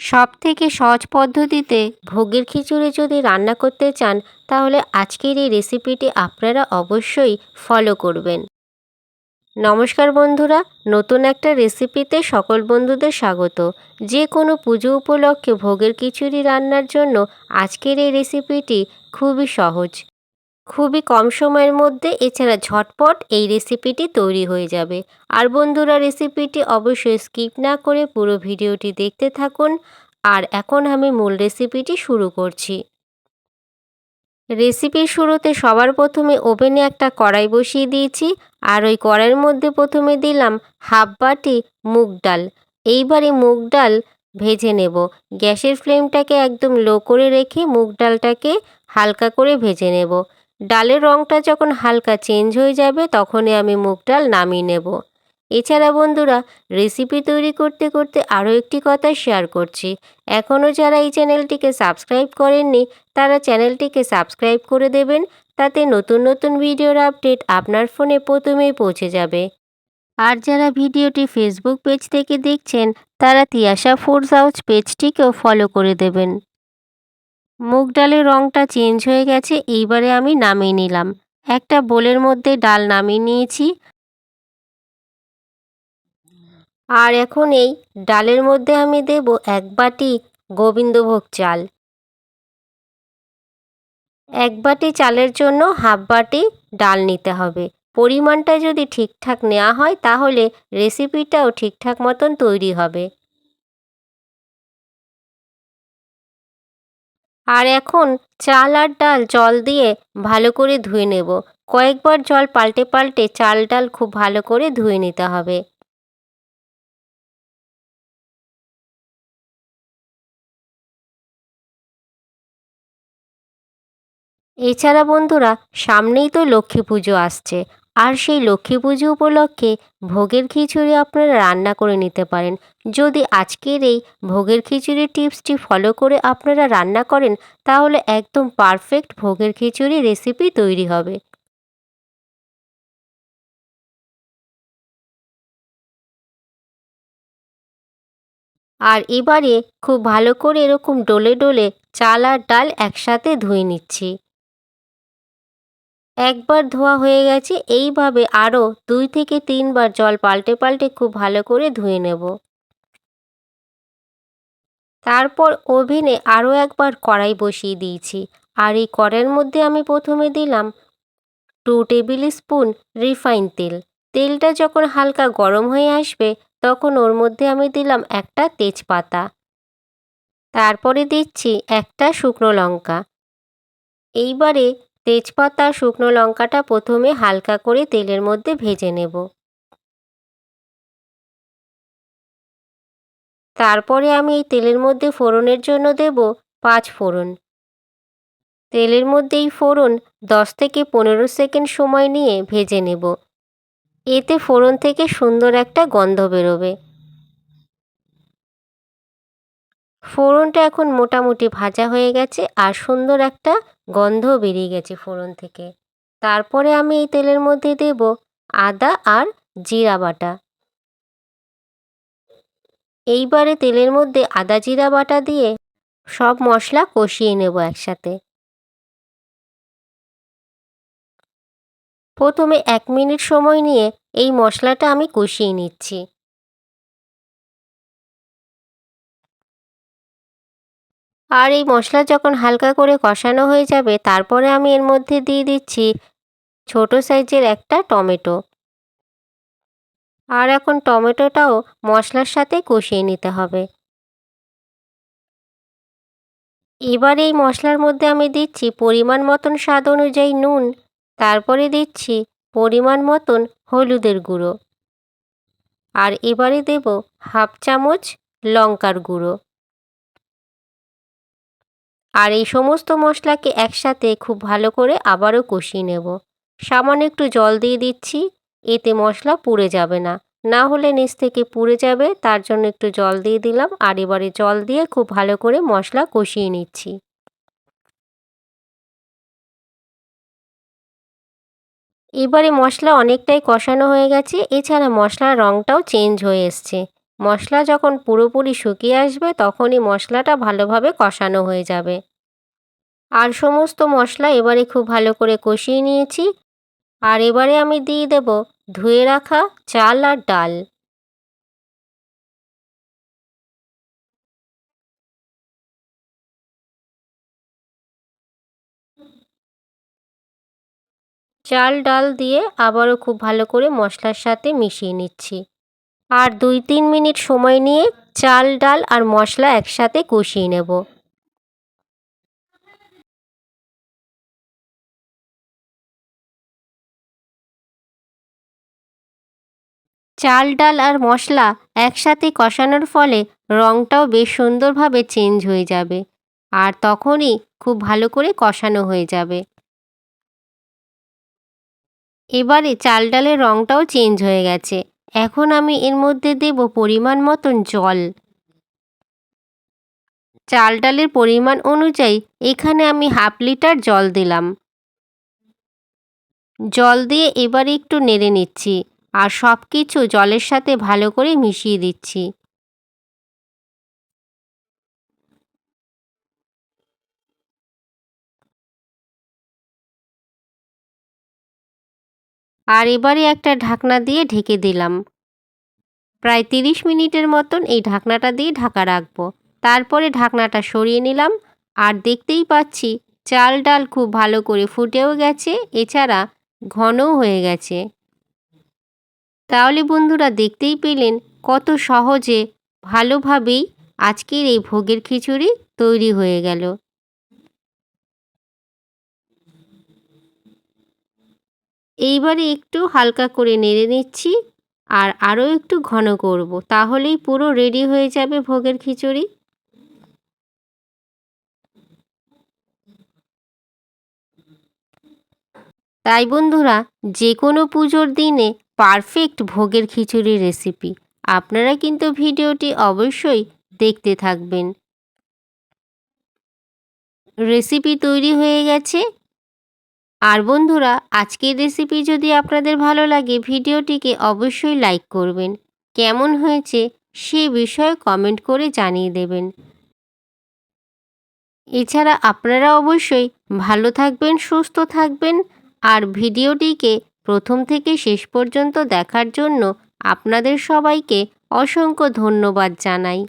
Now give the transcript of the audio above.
সব থেকে সহজ পদ্ধতিতে ভোগের খিচুড়ি যদি রান্না করতে চান, তাহলে আজকের এই রেসিপিটি আপনারা অবশ্যই ফলো করবেন। নমস্কার বন্ধুরা, নতুন একটা রেসিপিতে সকল বন্ধুদের স্বাগত। যে কোনো পুজো উপলক্ষে ভোগের খিচুড়ি রান্নার জন্য আজকের এই রেসিপিটি খুবই সহজ। খুবই কম সময়ের মধ্যে এছাড়া ঝটপট এই রেসিপিটি তৈরি হয়ে যাবে। আর বন্ধুরা রেসিপিটি অবশ্যই স্কিপ না করে পুরো ভিডিওটি দেখতে থাকুন। আর এখন আমি মূল রেসিপিটি শুরু করছি। রেসিপির শুরুতে সবার প্রথমে ওভেনে একটা কড়াই বসিয়ে দিয়েছি। আর ওই কড়াইয়ের মধ্যে প্রথমে দিলাম হাফ বাটি মুগ ডাল। এইবারে মুগ ডাল ভেজে নেব। গ্যাসের ফ্লেমটাকে একদম লো করে রেখে মুগ ডালটাকে হালকা করে ভেজে নেব। ডালের রঙটা যখন হালকা চেঞ্জ হয়ে যাবে, তখনই আমি মুগ ডাল নামিয়ে নেব। এছাড়া বন্ধুরা রেসিপি তৈরি করতে করতে আরও একটি কথা শেয়ার করছি। এখনও যারা এই চ্যানেলটিকে সাবস্ক্রাইব করেননি, তারা চ্যানেলটিকে সাবস্ক্রাইব করে দেবেন, তাতে নতুন নতুন ভিডিওর আপডেট আপনার ফোনে প্রথমেই পৌঁছে যাবে। আর যারা ভিডিওটি ফেসবুক পেজ থেকে দেখছেন, তারা তিয়াশা ফুডস হাউস পেজটিকেও ফলো করে দেবেন। মুগ ডালের রঙটা চেঞ্জ হয়ে গেছে, এইবারে আমি নামিয়ে নিলাম। একটা বোলের মধ্যে ডাল নামিয়ে নিয়েছি। আর এখন এই ডালের মধ্যে আমি দেব এক বাটি গোবিন্দভোগ চাল। এক বাটি চালের জন্য হাফ বাটি ডাল নিতে হবে। পরিমাণটা যদি ঠিকঠাক নেওয়া হয়, তাহলে রেসিপিটাও ঠিকঠাক মতন তৈরি হবে। আর এখন চাল আর ডাল জল দিয়ে ভালো করে ধুয়ে নেব। কয়েকবার জল পাল্টে পাল্টে চাল ডাল খুব ভালো করে ধুয়ে নিতে হবে। এছাড়া বন্ধুরা, সামনেই তো লক্ষ্মী পুজো আসছে। আর সেই লক্ষ্মী পুজো উপলক্ষে ভোগের খিচুড়ি আপনারা রান্না করে নিতে পারেন। যদি আজকের এই ভোগের খিচুড়ি টিপসটি ফলো করে আপনারা রান্না করেন, তাহলে একদম পারফেক্ট ভোগের খিচুড়ি রেসিপি তৈরি হবে। আর এবারে খুব ভালো করে এরকম ডলে ডলে চাল আর ডাল একসাথে ধুয়ে নিচ্ছি। একবার ধোয়া হয়ে গেছে, এইভাবে আরও দুই থেকে তিনবার জল পাল্টে পাল্টে খুব ভালো করে ধুয়ে নেব। তারপর ওভেনে আরও একবার কড়াই বসিয়ে দিয়েছি। আর এই কড়াইয়ের মধ্যে আমি প্রথমে দিলাম টু টেবিল স্পুন রিফাইন তেল। তেলটা যখন হালকা গরম হয়ে আসবে, তখন ওর মধ্যে আমি দিলাম একটা তেজপাতা। তারপরে দিচ্ছি একটা শুকনো লঙ্কা। এইবারে তেজপাতা, শুকনো লঙ্কাটা প্রথমে হালকা করে তেলের মধ্যে ভেজে নেব। তারপরে আমি এই তেলের মধ্যে ফোড়নের জন্য দেব পাঁচ ফোড়ন। তেলের মধ্যে এই ফোড়ন দশ থেকে পনেরো সেকেন্ড সময় নিয়ে ভেজে নেব। এতে ফোড়ন থেকে সুন্দর একটা গন্ধ বেরোবে। ফোড়নটা এখন মোটামুটি ভাজা হয়ে গেছে আর সুন্দর একটা গন্ধ বেরিয়ে গেছে ফোড়ন থেকে। তারপরে আমি এই তেলের মধ্যে দেব আদা আর জিরা বাটা। এইবারে তেলের মধ্যে আদা জিরা বাটা দিয়ে সব মশলা কষিয়ে নেব একসাথে। প্রথমে এক মিনিট সময় নিয়ে এই মশলাটা আমি কষিয়ে নিচ্ছি। আর এই মশলা যখন হালকা করে কষানো হয়ে যাবে, তারপরে আমি এর মধ্যে দিয়ে দিচ্ছি ছোট সাইজের একটা টমেটো। আর এখন টমেটোটাও মশলার সাথে কষিয়ে নিতে হবে। এবার এই মশলার মধ্যে আমি দিচ্ছি পরিমাণ মতন স্বাদ অনুযায়ী নুন, তারপরে দিচ্ছি পরিমাণ মতন হলুদের গুঁড়ো। আর এবারে দেব হাফ চামচ লঙ্কার গুঁড়ো। আর এই সমস্ত মশলাকে একসাথে খুব ভালো করে আবারও কষিয়ে নেব। সামান্য একটু জল দিয়ে দিচ্ছি, এতে মশলা পুড়ে যাবে না। না হলে নিচ থেকে পুড়ে যাবে, তার জন্য একটু জল দিয়ে দিলাম আর এবারে জল দিয়ে খুব ভালো করে মশলা কষিয়ে নিচ্ছি। এবারে মশলা অনেকটাই কষানো হয়ে গেছে, এছাড়া মশলার রঙটাও চেঞ্জ হয়ে এসছে। মশলা যখন পুরোপুরি শুকিয়ে আসবে, তখনই মশলাটা ভালোভাবে কষানো হয়ে যাবে। আর সমস্ত মশলা এবারে খুব ভালো করে কষিয়ে নিয়েছি। আর এবারে আমি দিয়ে দেব ধুয়ে রাখা চাল আর ডাল। চাল, ডাল দিয়ে আবারও খুব ভালো করে মশলার সাথে মিশিয়ে নিচ্ছি। আর দুই তিন মিনিট সময় নিয়ে চাল, ডাল আর মশলা একসাথে কষিয়ে নেব। চাল, ডাল আর মশলা একসাথে কষানোর ফলে রঙটাও বেশ সুন্দরভাবে চেঞ্জ হয়ে যাবে আর তখনই খুব ভালো করে কষানো হয়ে যাবে। এবারে চাল, ডালের রঙটাও চেঞ্জ হয়ে গেছে। এখন আমি এর মধ্যে দেব পরিমাণ মতন জল। চাল ডালের পরিমাণ অনুযায়ী এখানে আমি হাফ লিটার জল দিলাম। জল দিয়ে এবার একটু নেড়ে নিচ্ছি আর সব কিছু জলের সাথে ভালো করে মিশিয়ে দিচ্ছি। আর এবারে একটা ঢাকনা দিয়ে ঢেকে দিলাম। প্রায় তিরিশ মিনিটের মতন এই ঢাকনাটা দিয়ে ঢাকা রাখব। তারপরে ঢাকনাটা সরিয়ে নিলাম আর দেখতেই পাচ্ছি চাল ডাল খুব ভালো করে ফুটেও গেছে, এছাড়া ঘনও হয়ে গেছে। তাহলে বন্ধুরা দেখতেই পেলেন কত সহজে ভালোভাবেই আজকের এই ভোগের খিচুড়ি তৈরি হয়ে গেল। এইবারে একটু হালকা করে নেড়ে নিচ্ছি আর আরও একটু ঘন করব, তাহলেই পুরো রেডি হয়ে যাবে ভোগের খিচুড়ি। তাই বন্ধুরা, যে কোনো পুজোর দিনে পারফেক্ট ভোগের খিচুড়ি রেসিপি আপনারা কিন্তু ভিডিওটি অবশ্যই দেখতে থাকবেন। রেসিপি তৈরি হয়ে গেছে। আর বন্ধুরা, আজকের রেসিপি যদি আপনাদের ভালো লাগে, ভিডিওটিকে অবশ্যই লাইক করবেন। কেমন হয়েছে সে বিষয়ে কমেন্ট করে জানিয়ে দেবেন। এছাড়া আপনারা অবশ্যই ভালো থাকবেন, সুস্থ থাকবেন, আর ভিডিওটিকে প্রথম থেকে শেষ পর্যন্ত দেখার জন্য আপনাদের সবাইকে অসংখ্য ধন্যবাদ জানাই।